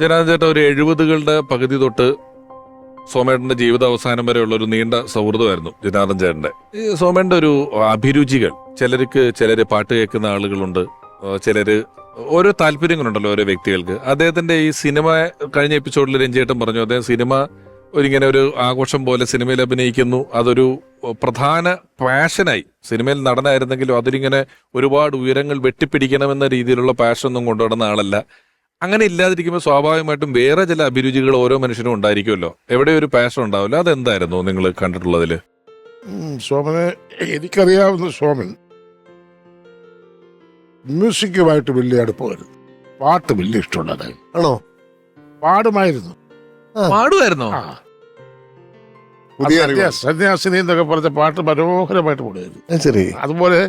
ജനാർദ്ദൻ ചേട്ടാ ഒരു എഴുപതുകളുടെ പകുതി തൊട്ട് സോമേട്ടന്റെ ജീവിത അവസാനം വരെയുള്ള ഒരു നീണ്ട സൗഹൃദമായിരുന്നു ജനാർദ്ദൻ ചേട്ടന്റെ. ഈ സോമേട്ടന്റെ ഒരു അഭിരുചികൾ. ചിലർക്ക് ചിലര് പാട്ട് കേൾക്കുന്ന ആളുകളുണ്ട്. ചിലര് ഓരോ താല്പര്യങ്ങളുണ്ടല്ലോ ഓരോ വ്യക്തികൾക്ക്. അദ്ദേഹത്തിന്റെ ഈ സിനിമ കഴിഞ്ഞ എപ്പിസോഡിൽ രഞ്ജേട്ടൻ പറഞ്ഞു അദ്ദേഹം സിനിമ ഒരിങ്ങനെ ഒരു ആഘോഷം പോലെ സിനിമയിൽ അഭിനയിക്കുന്നു. അതൊരു പ്രധാന പാഷനായി. സിനിമയിൽ നടനായിരുന്നെങ്കിലും അതിലിങ്ങനെ ഒരുപാട് ഉയരങ്ങൾ വെട്ടിപ്പിടിക്കണമെന്ന രീതിയിലുള്ള പാഷനൊന്നും കൊണ്ടുവരുന്ന ആളല്ല. അങ്ങനെ ഇല്ലാതിരിക്കുമ്പോൾ സ്വാഭാവികമായിട്ടും വേറെ ചില അഭിരുചികൾ ഓരോ മനുഷ്യനും ഉണ്ടായിരിക്കുമല്ലോ. എവിടെ ഒരു പാഷൻ ഉണ്ടാവില്ല അതെന്തായിരുന്നു നിങ്ങൾ കണ്ടിട്ടുള്ളതിൽ സോമനെ എനിക്കറിയാവുന്ന സോമൻ മ്യൂസിക്കുമായിട്ട് വലിയ അടുപ്പമായിരുന്നു പാട്ട് വലിയ ഇഷ്ടമുള്ളത് ആണോ? പാടുമായിരുന്നു. പാടുമായിരുന്നോ? പുതിയ സന്യാസിനി എന്നൊക്കെ പറഞ്ഞ പാട്ട് മനോഹരമായിട്ട് പാടുമായിരുന്നു. ശരി. അതുപോലെ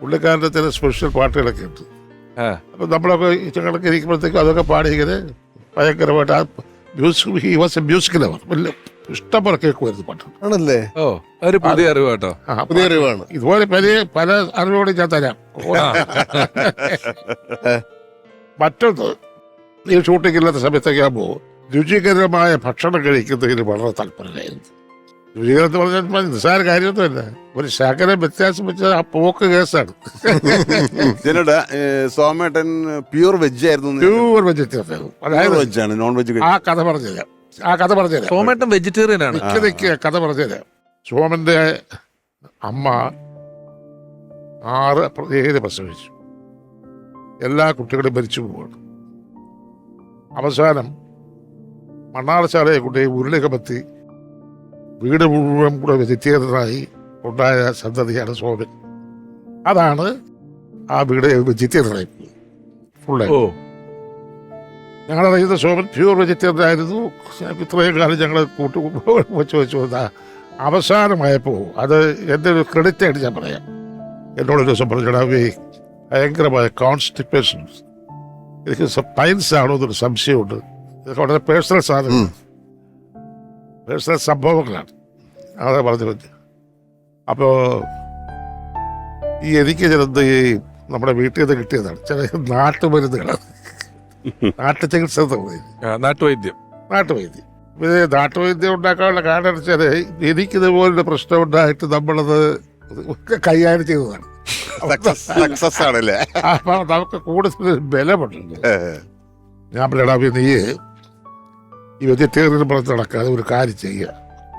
പുള്ളിക്കാരന്റെ ചില സ്പെഷ്യൽ പാട്ടുകളൊക്കെ ഉണ്ട്. അപ്പൊ നമ്മളൊക്കെ ഈ ചങ്ങളൊക്കെ ഇരിക്കുമ്പോഴത്തേക്കും അതൊക്കെ പാടിയിരിക്കുന്നത് ഭയങ്കരമായിട്ട് ആ music he was a music lover വലിയ ഇഷ്ടം പോലെ കേൾക്കുമായിരുന്നു പാട്ട് ആണല്ലേ? ഓ ഒരു പുതിയ അറിവ് കേട്ടോ പുതിയ അറിവാണ്. ഇതുപോലെ പല പല അറിവുകളും ഞാൻ തരാം. മറ്റൊന്ന് ഈ ഷൂട്ടിംഗ് ഇല്ലാത്ത സമയത്തൊക്കെ ആകുമ്പോൾ രുചികരമായ ഭക്ഷണം കഴിക്കുന്നതിന് വളരെ താല്പര്യമായിരുന്നു. എന്ന് പറഞ്ഞാൽ നിസ്സാര കാര്യമൊന്നുമല്ല. ഒരു ശകല വ്യത്യാസം വെച്ചാൽ ആ പോക്ക് കേസാണ്. ജനോട് സോമേട്ടൻ പ്യൂർ വെജ് ആയിരുന്നു പ്യൂർ വെജിറ്റേറിയൻ. അതായത് വെജാണ് ആണ് നോൺ വെജ് ആ കഥ പറഞ്ഞുതരാം. ആ കഥ പറഞ്ഞുതരാം. സോമേട്ടൻ വെജിറ്റേറിയൻ ആണ്. കഥ പറഞ്ഞുതരാം. സോമന്റെ അമ്മ ആറ് പ്രത്യേകത പ്രസവിച്ചു. എല്ലാ കുട്ടികളും മരിച്ചു പോവാണ്. അവസാനം മണ്ണാറശാലയെ കുട്ടിയെ ഉരുളി കമത്തി വീട് മുഴുവൻ കൂടെ വെജിറ്റേറിയനായി ഉണ്ടായ സന്തതിയാണ് സോമൻ അതാണ് ആ വീട് വെജിറ്റേറിയനായി ഫുള്ള് ഞങ്ങളറിയുന്ന ശോഭൻ പ്യൂർ വെജിറ്റേറിയൻ ആയിരുന്നു. ഇത്രയും കാലം ഞങ്ങൾ കൂട്ടു വെച്ച് വെച്ച് വന്ന അവസാനമായപ്പോൾ അത് എന്റെ ഒരു ക്രെഡിറ്റ് ആയിട്ട് ഞാൻ പറയാം. എന്നോട് ഒരു ദിവസം പറഞ്ഞിടാവേ ഭയങ്കരമായ കോൺസ്റ്റിപ്പേഷൻ എനിക്ക് പൈൻസ് ആണോ എന്നൊരു സംശയമുണ്ട്. ഇതൊക്കെ വളരെ പേഴ്സണൽ സാധനം പേഴ്സണൽ സംഭവങ്ങളാണ് അതാ പറഞ്ഞു വെച്ച് അപ്പോൾ ഈ എനിക്ക് ചിലത് ഈ നമ്മുടെ വീട്ടിൽ നിന്ന് കിട്ടിയതാണ്. ചില നാട്ടുമരുന്നുകളാണ് നാട്ടു ചികിത്സ നാട്ടുവൈദ്യം. നാട്ടുവൈദ്യം. ഇത് നാട്ടുവൈദ്യം ഉണ്ടാക്കാനുള്ള കാരണം എന്ന് വെച്ചാൽ എനിക്കിതുപോലൊരു പ്രശ്നം ഉണ്ടായിട്ട് നമ്മളത് കൈകാര്യം ചെയ്തതാണ്. സക്സസ് ആണല്ലേ? അപ്പൊ നമുക്ക് കൂടുതൽ ബലമുണ്ട്. ഞാൻ പറയടാ നീ ഈ വെജിറ്റേറിയൻ പുറത്ത് നടക്കാതെ ഒരു കാര്യം ചെയ്യുക.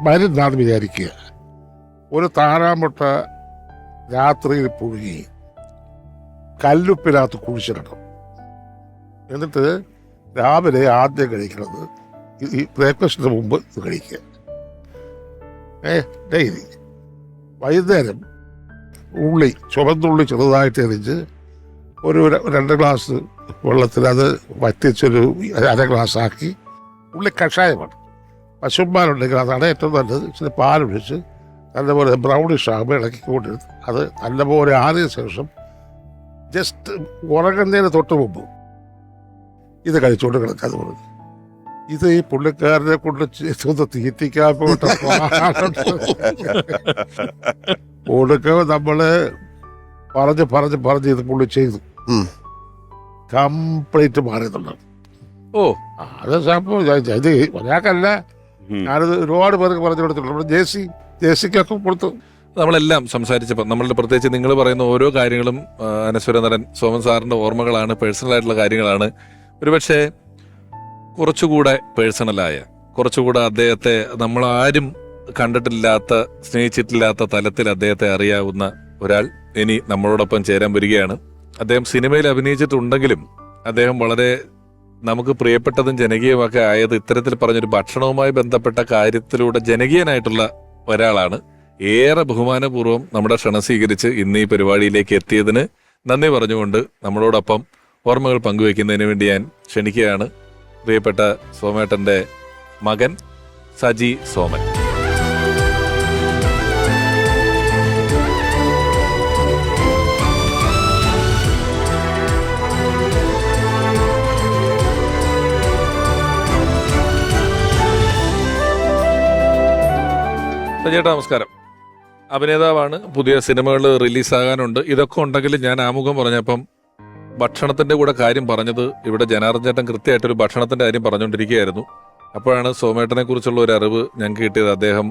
മരുന്നാന്ന് വിചാരിക്കുക. ഒരു താറാമുട്ട രാത്രിയിൽ പുഴുകി കല്ലുപ്പിനകത്ത് കുഴിച്ചിടണം. എന്നിട്ട് രാവിലെ ആദ്യം കഴിക്കുന്നത് ഈ ബ്രേക്ക്ഫാസ്റ്റിന് മുമ്പ് ഇത് കഴിക്കുക. ഏ ഡെയിലി. വൈകുന്നേരം ഉള്ളി ചുവന്നുള്ളി ചെറുതായിട്ട് എറിഞ്ഞ് ഒരു രണ്ട് ഗ്ലാസ് വെള്ളത്തിൽ അത് വറ്റിച്ചൊരു അര ഗ്ലാസ് ആക്കി ഉള്ളി കഷായമാണ്. പശുമ്പാലുണ്ടെങ്കിൽ അതാണ് ഏറ്റവും നല്ലത്. ഇച്ചിരി പാലൊഴിച്ച് നല്ലപോലെ ബ്രൗണിഷ് ആകുമ്പോൾ ഇളക്കിക്കൊണ്ടിരുന്ന് അത് നല്ലപോലെ ആറിയ ശേഷം ജസ്റ്റ് ഉറങ്ങുന്നതിന് തൊട്ട് മുമ്പ് ഇത് കഴിച്ചുകൊണ്ട് കിടക്കാതെ പറഞ്ഞു. ഇത് ഈ പുള്ളിക്കാരനെ കൊണ്ട് ചെയ്തൊന്ന് തീറ്റിക്കാൻ പോയിട്ട് ഒടുക്ക നമ്മൾ പറഞ്ഞ് പറഞ്ഞ് പറഞ്ഞ് ഇത് പുള്ളി ചെയ്തു. കംപ്ലീറ്റ് മാറിയതുണ്ട് ഓ അത് സംഭവം ഇത് ഒരാൾക്കല്ല. ഞാനത് ഒരുപാട് പേർക്ക് പറഞ്ഞു കൊടുത്തിട്ടുണ്ട്. നമ്മുടെ ജേസി ജേസിക്കൊക്കെ കൊടുത്തു. നമ്മളെല്ലാം സംസാരിച്ചപ്പോൾ നമ്മളുടെ പ്രത്യേകിച്ച് നിങ്ങൾ പറയുന്ന ഓരോ കാര്യങ്ങളും അനശ്വരനരൻ അനശ്വര നടൻ സോമൻ സാറിന്റെ ഓർമ്മകളാണ് പേഴ്സണൽ ആയിട്ടുള്ള കാര്യങ്ങളാണ്. ഒരുപക്ഷെ കുറച്ചുകൂടെ പേഴ്സണലായ കുറച്ചുകൂടെ അദ്ദേഹത്തെ നമ്മളാരും കണ്ടിട്ടില്ലാത്ത സ്നേഹിച്ചിട്ടില്ലാത്ത തലത്തിൽ അദ്ദേഹത്തെ അറിയാവുന്ന ഒരാൾ ഇനി നമ്മളോടൊപ്പം ചേരാൻ വരികയാണ്. അദ്ദേഹം സിനിമയിൽ അഭിനയിച്ചിട്ടുണ്ടെങ്കിലും അദ്ദേഹം വളരെ നമുക്ക് പ്രിയപ്പെട്ടതും ജനകീയമൊക്കെ ആയത് ഇത്തരത്തിൽ പറഞ്ഞൊരു ഭക്ഷണവുമായി ബന്ധപ്പെട്ട കാര്യത്തിലൂടെ ജനകീയനായിട്ടുള്ള ഒരാളാണ്. ഏറെ ബഹുമാനപൂർവം നമ്മുടെ ക്ഷണം സ്വീകരിച്ച് ഇന്ന് ഈ പരിപാടിയിലേക്ക് എത്തിയതിന് നന്ദി പറഞ്ഞുകൊണ്ട് നമ്മളോടൊപ്പം ഓർമ്മകൾ പങ്കുവയ്ക്കുന്നതിന് വേണ്ടി ഞാൻ ക്ഷണിക്കുകയാണ്. പ്രിയപ്പെട്ട സോമേട്ടന്റെ മകൻ സജി സോമൻ. ചേട്ടാ നമസ്കാരം. അഭിനേതാവാണ് പുതിയ സിനിമകൾ റിലീസാകാനുണ്ട്. ഇതൊക്കെ ഉണ്ടെങ്കിൽ ഞാൻ ആമുഖം പറഞ്ഞപ്പം ഭക്ഷണത്തിന്റെ കൂടെ കാര്യം പറഞ്ഞത് ഇവിടെ ജനാർദ്ദൻ ചേട്ടൻ കൃത്യമായിട്ടൊരു ഭക്ഷണത്തിന്റെ കാര്യം പറഞ്ഞുകൊണ്ടിരിക്കുകയായിരുന്നു. അപ്പോഴാണ് സോമേട്ടനെ കുറിച്ചുള്ള ഒരു അറിവ് ഞങ്ങൾക്ക് കിട്ടിയത്. അദ്ദേഹം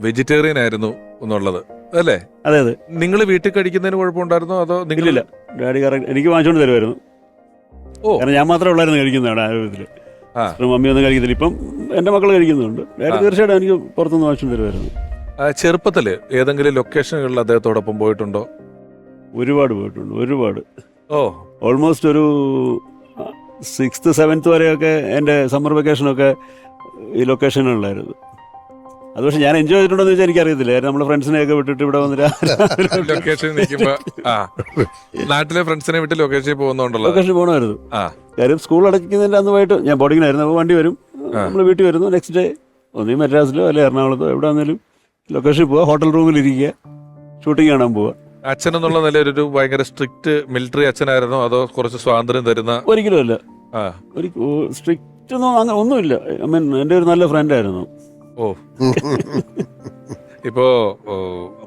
വെജിറ്റേറിയൻ ആയിരുന്നു എന്നുള്ളത്. അല്ലേ? അതെ അതെ. നിങ്ങൾ വീട്ടിൽ കഴിക്കുന്നതിന് കുഴപ്പമുണ്ടായിരുന്നോ? അതോ നിങ്ങളില്ല ഡാഡി കറക്റ്റ് എനിക്ക് വാങ്ങിച്ചുകൊണ്ട് തരുമായിരുന്നു ഓ. കാരണം ഞാൻ മാത്രമേ ഉള്ളായിരുന്നു കഴിക്കുന്നത് അവിടെ ആരോഗ്യത്തിൽ ആ. മമ്മി ഒന്നും കഴിക്കത്തില്ല. ഇപ്പം എന്റെ മക്കൾ കഴിക്കുന്നുണ്ട്. ഡാഡി. തീർച്ചയായിട്ടും എനിക്ക് പുറത്തുനിന്ന് വാങ്ങിച്ചു തരുമായിരുന്നു ചെറുപ്പത്തിൽ ഏതെങ്കിലും ലൊക്കേഷനുകളിൽ അദ്ദേഹത്തോടൊപ്പം പോയിട്ടുണ്ടോ? ഒരുപാട് പോയിട്ടുണ്ട്. ഒരുപാട്. ഓ. ഓൾമോസ്റ്റ് ഒരു സിക്സ്ത് സെവൻത്ത് വരെയൊക്കെ എന്റെ സമ്മർ വെക്കേഷനൊക്കെ ഈ ലൊക്കേഷനുകളിലായിരുന്നു അത് പക്ഷെ ഞാൻ എൻജോയ് ചെയ്തിട്ടുണ്ടോ എന്ന് വെച്ചാൽ എനിക്കറിയത്തില്ല നമ്മുടെ ഫ്രണ്ട്സിനെയൊക്കെ വിട്ടിട്ട് ഇവിടെ വന്നിട്ട് ലൊക്കേഷൻ ആ. നാട്ടിലെ ഫ്രണ്ട്സിനെ വിട്ട് ലൊക്കേഷനിൽ പോകുന്നോണ്ടല്ലോ. ലൊക്കേഷനിൽ പോകണമായിരുന്നു ആ. കാര്യം സ്കൂൾ അടയ്ക്കുന്നതിന്റെ അന്ന് പോയിട്ട് ഞാൻ ബോർഡിങ്ങിനായിരുന്നു അപ്പോൾ വണ്ടി വരും. നമ്മൾ വീട്ടിൽ വരുന്നു. നെക്സ്റ്റ് ഡേ ഒന്നീ മദ്രാസിലോ അല്ലെ എറണാകുളത്തോ എവിടെ വന്നാലും ലൊക്കേഷനിൽ പോവുക ഹോട്ടൽ റൂമിൽ ഇരിക്കുക. ഷൂട്ടിംഗ് കാണാൻ പോവുക അച്ഛൻ എന്നുള്ള നിലയിൽ ഒരു ഭയങ്കര സ്ട്രിക്റ്റ് മിലിറ്ററി അച്ഛനായിരുന്നോ? അതോ കുറച്ച് സ്വാതന്ത്ര്യം തരുന്ന? ഒരിക്കലും അല്ല. ഒരു സ്ട്രിക്റ്റ് ഒന്നും ഒന്നുമില്ല. ഐ മീൻ എന്റെ ഒരു നല്ല ഫ്രണ്ട് ആയിരുന്നു. ഓ. ഇപ്പോ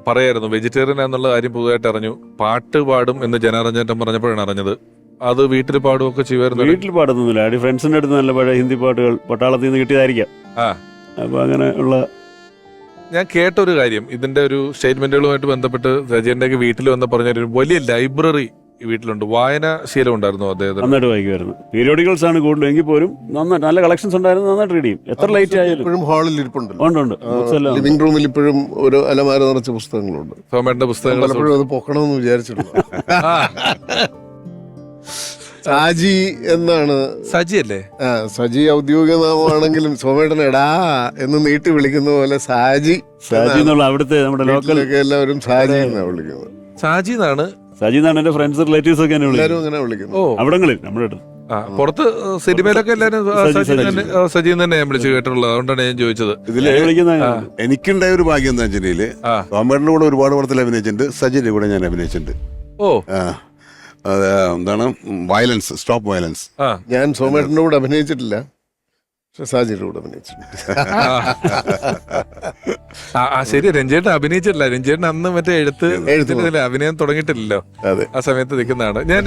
പറയായിരുന്നു. വെജിറ്റേറിയൻ എന്നുള്ള കാര്യം പുതുതായിട്ട് അറിഞ്ഞു. പാട്ട് പാടും എന്ന് ജനാരഞ്ജേട്ടൻ പറഞ്ഞപ്പോഴാണ് അറിഞ്ഞത്. അത് വീട്ടിൽ പാടുകയൊക്കെ ചെയ്യുമായിരുന്നു വീട്ടിൽ പാടുന്നില്ല അടി ഫ്രണ്ട്സിന്റെ അടുത്ത് നല്ല പഴയ ഹിന്ദി പാട്ടുകൾ പട്ടാളത്തിൽ നിന്ന് കിട്ടിയതായിരിക്കാം. ആ. അപ്പോൾ അങ്ങനെ ഉള്ള ഞാൻ കേട്ട ഒരു കാര്യം. ഇതിന്റെ ഒരു സ്റ്റേറ്റ്മെന്റുകളുമായിട്ട് ബന്ധപ്പെട്ട് രജയന്റെ വീട്ടിൽ വന്ന് പറഞ്ഞ ഒരു വലിയ ലൈബ്രറി വീട്ടിലുണ്ട്. വായന ശീലം ഉണ്ടായിരുന്നു അദ്ദേഹത്തിന്. നന്നായിട്ട് വായിക്കുമായിരുന്നു. പീരിയോഡിക്കൽസ് ആണ് കൂടുതലും. എങ്കിൽ പോലും നന്നായിട്ട് നല്ല കളക്ഷൻസ് ഉണ്ടായിരുന്നു. നന്നായിട്ട് റീഡ് ചെയ്യും. എത്ര ലൈറ്റ് ആയാലും. ഇപ്പോഴും ഹാളിൽ ഇരിപ്പുണ്ട്. ഉണ്ട് ഉണ്ട്. ബുക്സ് എല്ലാം ഉണ്ട്. ലിവിംഗ് റൂമിൽ ഇപ്പോഴും ഒരു അലമാര നിറച്ച പുസ്തകങ്ങളുണ്ട്. സോമേട്ടന്റെ പുസ്തകങ്ങൾ പലപ്പോഴും അത് പൊക്കണമെന്ന് വിചാരിച്ചിട്ടുണ്ട്. ആ, സാജി എന്നാണ്. സജി അല്ലേ? ആ, സജി ഔദ്യോഗിക നാമമാണെങ്കിലും സോമേട്ടൻ എടാ എന്ന് നീട്ടി വിളിക്കുന്ന പോലെ സാജി സാജി എന്നുള്ള അവിടുത്തെ നമ്മുടെ ലോക്കൽ വീട്ടിലൊക്കെ എല്ലാവരും സാജി എന്നാണ് വിളിക്കുന്നത്. സാജി എന്നാണ്? സജി എന്നാണ് എന്റെ ഫ്രണ്ട്സ് റിലേറ്റീവ്സ് ഒക്കെ എന്നെ എല്ലാരും വിളിക്കുന്നത് അങ്ങനെ വിളിക്കുന്നു. ഓ. അവിടങ്ങളിൽ നമ്മുടെ അടുത്ത്. ആ പുറത്ത് സിനിമയിലൊക്കെ എല്ലാരും സജീവൻ സജി, സജി സജി. തന്നെ സജി തന്നെ ഞാൻ വിളിച്ചു കേട്ടിട്ടുള്ളത്. അതുകൊണ്ടാണ് ഞാൻ ചോദിച്ചത്. ഇതിൽ വിളിക്കുന്ന. എനിക്കുണ്ടായ ഒരു ഭാഗ്യം എന്താ വെച്ചിട്ടുണ്ടെങ്കിൽ ആ. സോമേട്ടന്റെ കൂടെ ഒരുപാട് പടത്തിൽ അഭിനയിച്ചിട്ടുണ്ട് സജിന്റെ കൂടെ ഞാൻ അഭിനയിച്ചിട്ടുണ്ട്. ഓ. ആ. അത് എന്താണ് വയലൻസ് സ്റ്റോപ്പ് വയലൻസ് ഞാൻ സോമേട്ടന്റെ കൂടെ അഭിനയിച്ചിട്ടില്ല. പക്ഷെ സാജിയുടെ കൂടെ അഭിനയിച്ചിട്ടുണ്ട് ആ, ആ ശരി രഞ്ജേട്ടൻ അഭിനയിച്ചിട്ടില്ല. രഞ്ജേട്ടൻ അന്ന് മറ്റേ എഴുത്ത് എഴുത്ത് അഭിനയം തുടങ്ങിയിട്ടില്ലല്ലോ. അതെ. ആ സമയത്ത് നിൽക്കുന്നതാണ്. ഞാൻ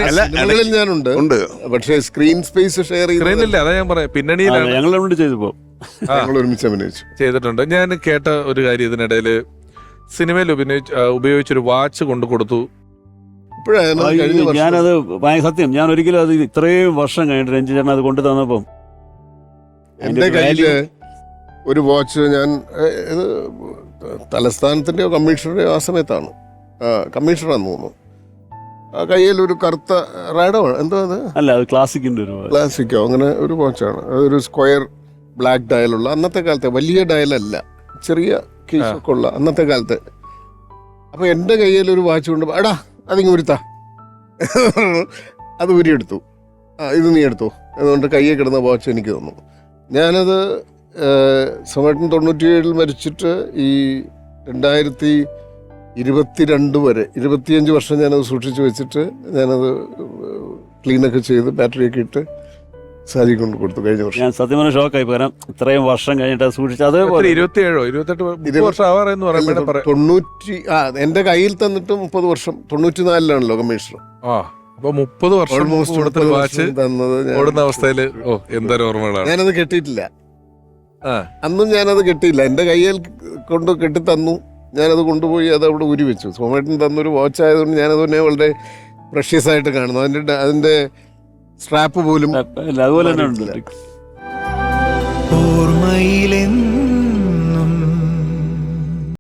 ഞാനുണ്ട്. ഉണ്ട്. പക്ഷേ സ്ക്രീൻ സ്പേസ് ഷെയർ ചെയ്യുന്നില്ല അതാ ഞാൻ പറയാം പിന്നണിയിലാണ്. ഞങ്ങൾ അവിടെ ചെയ്തപ്പോൾ ഞങ്ങൾ ഒരുമിച്ച് അഭിനയിച്ചു. ചെയ്തിട്ടുണ്ട്. ഞാൻ കേട്ട ഒരു കാര്യം ഇതിനിടയിൽ. സിനിമയിൽ ഉപയോഗിച്ച് ഉപയോഗിച്ചൊരു വാച്ച് കൊണ്ടു കൊടുത്തു. വർഷം. ഞാനത് സത്യം ഞാൻ ഒരിക്കലും അത് ഇത്രയും വർഷം കഴിഞ്ഞിട്ട് രഞ്ജി ചേട്ടൻ അത് കൊണ്ടു തന്നപ്പം. എന്റെ കയ്യിൽ ഒരു വാച്ച് ഞാൻ ഇത് തലസ്ഥാനത്തിന്റെയോ കമ്മീഷണറുടെയോ ആ സമയത്താണ്. കമ്മീഷണറാന്ന് തോന്നുന്നു. ആ കയ്യിൽ ഒരു കറുത്ത റാഡോ എന്തോ അത്? അല്ല അത് ക്ലാസിക്കിന്റെ ഒരു ക്ലാസിക്കോ? അങ്ങനെ ഒരു വാച്ചാണ് അതൊരു സ്ക്വയർ ബ്ലാക്ക് ഡയലുള്ള. അന്നത്തെ കാലത്തെ വലിയ ഡയലല്ല. ചെറിയ കേസൊക്കെ ഉള്ള അന്നത്തെ കാലത്ത്. അപ്പൊ എന്റെ കയ്യിൽ ഒരു വാച്ച് കൊണ്ട് എടാ അതിങ്ങ് ഉരുത്താ. അത് ഉരിയെടുത്തു ആ ഇത് നീ എടുത്തു. അതുകൊണ്ട് കയ്യെ കിടന്ന വാച്ച് എനിക്ക് തന്നു. ഞാനത് സമയത്തിന് തൊണ്ണൂറ്റിയേഴിൽ മരിച്ചിട്ട് ഈ രണ്ടായിരത്തി ഇരുപത്തിരണ്ട് വരെ ഇരുപത്തിയഞ്ച് വർഷം ഞാനത് സൂക്ഷിച്ച് വെച്ചിട്ട് ഞാനത് ക്ലീനൊക്കെ ചെയ്ത് ബാറ്ററിയൊക്കെ ഇട്ട് സാരി കൊണ്ട് കൊടുത്തു കഴിഞ്ഞ വർഷം. ഞാൻ സത്യം പറഞ്ഞ ഷോക്കായി. കാരണം ഇത്രയും വർഷം കഴിഞ്ഞിട്ട് സൂക്ഷിച്ചു അതേപോലെ ഇരുപത്തിയേഴോ ഇരുപത്തെട്ട് മുപ്പത് വർഷം ആവാറെന്ന് പറയാൻ പറയാം. തൊണ്ണൂറ്റി ആ എന്റെ കയ്യിൽ തന്നിട്ട് മുപ്പത് വർഷം തൊണ്ണൂറ്റി നാലിലാണല്ലോ കമ്മീഷണർ. ആ അപ്പൊ മുപ്പത് വർഷം വാച്ച് ഓടുന്ന അവസ്ഥയിൽ ഓ എന്തൊരു ഓർമ്മകളാണ്. ഞാനത് കെട്ടിയിട്ടില്ല. ആ. അന്നും ഞാനത് കെട്ടിയില്ല. എന്റെ കയ്യിൽ കൊണ്ട് കെട്ടി തന്നു ഞാനത് കൊണ്ടുപോയി അത് അവിടെ ഉരി വെച്ചു സോമേട്ടൻ തന്നൊരു വാച്ച് ആയതുകൊണ്ട് ഞാനത് തന്നെ വളരെ പ്രഷ്യസ് ആയിട്ട് കാണുന്നു. അതിന്റെ അതിന്റെ സ്ട്രാപ്പ് പോലും അതുപോലെ തന്നെ ഉണ്ട് ഓർമ്മയിലെന്ത്